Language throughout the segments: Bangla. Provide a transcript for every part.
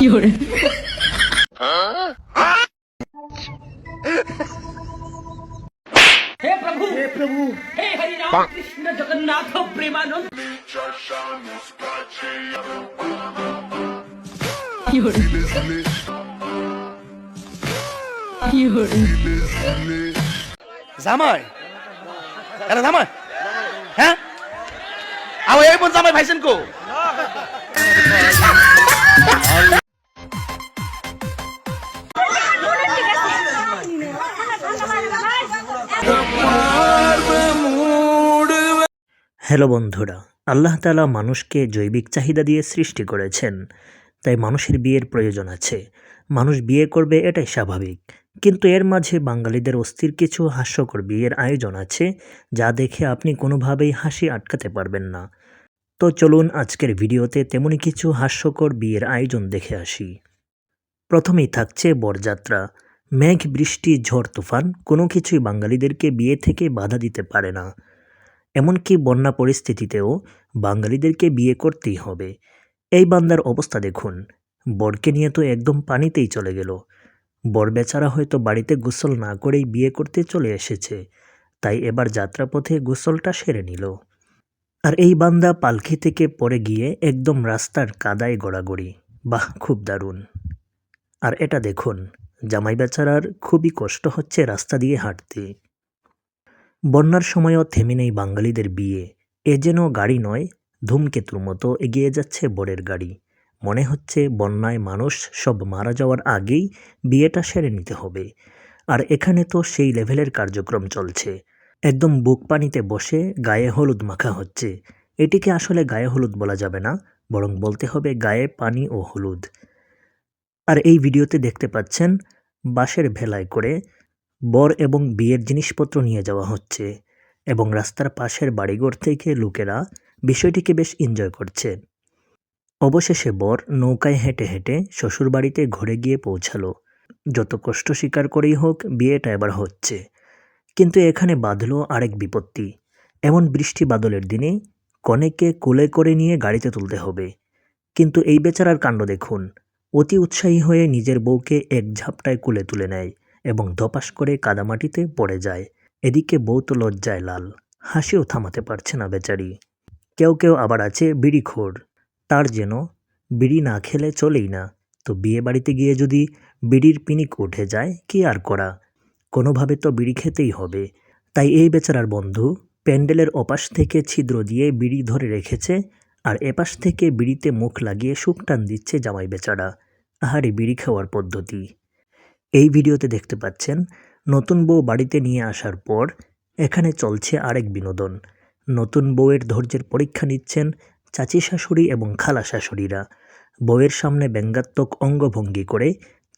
有人。हे प्रभु हे प्रभु हे हरि राम कृष्ण जगन्नाथ प्रेमानंद জামাই এটা জামাই হ্যাঁ আও এই বোন জামাই ভাইছেন কো হ্যালো বন্ধুরা, আল্লাহ তালা মানুষকে জৈবিক চাহিদা দিয়ে সৃষ্টি করেছেন, তাই মানুষের বিয়ের প্রয়োজন আছে। মানুষ বিয়ে করবে এটাই স্বাভাবিক, কিন্তু এর মাঝে বাঙালিদের অস্থির কিছু হাস্যকর বিয়ের আয়োজন আছে, যা দেখে আপনি কোনোভাবেই হাসি আটকাতে পারবেন না। তো চলুন আজকের ভিডিওতে তেমনই কিছু হাস্যকর বিয়ের আয়োজন দেখে আসি। প্রথমেই থাকছে বরযাত্রা। মেঘ, বৃষ্টি, ঝড়, তুফান, কোনো কিছুই বাঙালিদেরকে বিয়ে থেকে বাধা দিতে পারে না। এমনকি বন্যা পরিস্থিতিতেও বাঙালিদেরকে বিয়ে করতেই হবে। এই বান্দার অবস্থা দেখুন। বরকে নিয়ে তো একদম পানিতেই চলে গেল। বর বেচারা হয়তো বাড়িতে গোসল না করেই বিয়ে করতে চলে এসেছে। তাই এবার যাত্রাপথে গোসলটা সেরে নিল। আর এই বান্দা পালকি থেকে পড়ে গিয়ে একদম রাস্তার কাদায় গড়াগড়ি। বাহ, খুব দারুণ। আর এটা দেখুন জামাই বেচারার খুবই কষ্ট হচ্ছে রাস্তা দিয়ে হাঁটতে। বন্যার সময়ও থেমে নেই বাঙালিদের বিয়ে। এ যেন গাড়ি নয়, ধূমকেতুর মতো এগিয়ে যাচ্ছে বরের গাড়ি। মনে হচ্ছে বন্যায় মানুষ সব মারা যাওয়ার আগেই বিয়েটা সেরে নিতে হবে। আর এখানে তো সেই লেভেলের কার্যক্রম চলছে। একদম বুক পানিতে বসে গায়ে হলুদ মাখা হচ্ছে। এটিকে আসলে গায়ে হলুদ বলা যাবে না, বরং বলতে হবে গায়ে পানি ও হলুদ। আর এই ভিডিওতে দেখতে পাচ্ছেন বাঁশের ভেলায় করে বর এবং বিয়ের জিনিসপত্র নিয়ে যাওয়া হচ্ছে এবং রাস্তার পাশের বাড়িঘর থেকে লোকেরা বিষয়টিকে বেশ এনজয় করছে। অবশেষে বর নৌকায় হেঁটে হেঁটে শ্বশুরবাড়িতে ঘরে গিয়ে পৌঁছালো। যত কষ্ট স্বীকার করেই হোক, বিয়েটা এবার হচ্ছে। কিন্তু এখানে বাঁধল আরেক বিপত্তি। এমন বৃষ্টি বাদলের দিনে কনেকে কোলে করে নিয়ে গাড়িতে তুলতে হবে। কিন্তু এই বেচারার কাণ্ড দেখুন। অতি উৎসাহী হয়ে নিজের বউকে এক ঝাপটায় কুলে তুলে নেয়। এবং ধপাস করে কাদামাটিতে পড়ে যায়। এদিকে বউ তো লজ্জায় লাল। হাসিও থামাতে পারছে না বেচারি। কেউ কেউ আবার আছে বিড়িখোর তার যেন বিড়ি না খেলে চলেই না। তো বিয়ে বাড়িতে গিয়ে যদি বিড়ির পিনিক উঠে যায়, কি আর করা? কোনোভাবে তো বিড়ি খেতেই হবে। তাই এই বেচারার বন্ধু প্যান্ডেলের ওপাশ থেকে ছিদ্র দিয়ে বিড়ি ধরে রেখেছে আর এপাশ থেকে বিড়িতে মুখ লাগিয়ে সুখ টান দিচ্ছে জামাই বেচারা। আহারে, বিড়ি খাওয়ার পদ্ধতি। এই ভিডিওতে দেখতে পাচ্ছেন, নতুন বউ বাড়িতে নিয়ে আসার পর এখানে চলছে আরেক বিনোদন। নতুন বউয়ের ধৈর্যের পরীক্ষা নিচ্ছেন চাচি শাশুড়ি এবং খালা শাশুড়িরা। বউয়ের সামনে ব্যঙ্গাত্মক অঙ্গভঙ্গি করে,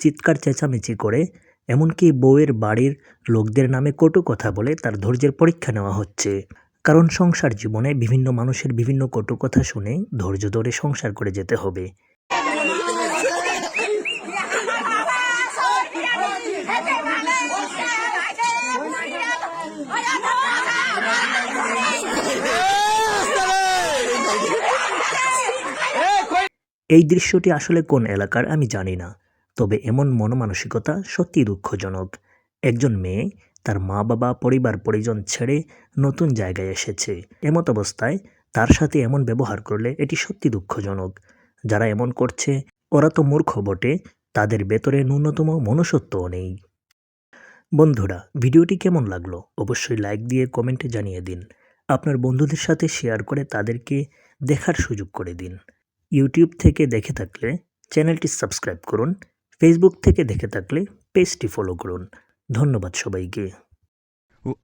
চিৎকার চেঁচামেচি করে, এমনকি বউয়ের বাড়ির লোকদের নামে কটু কথা বলে তার ধৈর্যের পরীক্ষা নেওয়া হচ্ছে। কারণ সংসার জীবনে বিভিন্ন মানুষের বিভিন্ন কটু কথা শুনে ধৈর্য ধরে সংসার করে যেতে হবে। এই দৃশ্যটি আসলে কোন এলাকার আমি জানি না, তবে এমন মনমানসিকতা সত্যি দুঃখজনক। একজন মেয়ে তার মা বাবা, পরিবার, পরিজন ছেড়ে নতুন জায়গায় এসেছে। এমত অবস্থায় তার সাথে এমন ব্যবহার করলে এটি সত্যি দুঃখজনক। যারা এমন করছে, ওরা তো মূর্খ বটে, তাদের ভেতরে ন্যূনতম মনুষ্যত্বও নেই। বন্ধুরা ভিডিওটি কেমন লাগল অবশ্যই লাইক দিয়ে কমেন্টে জানিয়ে দিন আপনার বন্ধুদের সাথে শেয়ার করে তাদেরকে দেখার সুযোগ করে দিন ইউটিউব থেকে দেখে থাকলে চ্যানেলটি সাবস্ক্রাইব করুন ফেসবুক থেকে দেখে থাকলে পেজটি ফলো করুন ধন্যবাদ সবাইকে Oh,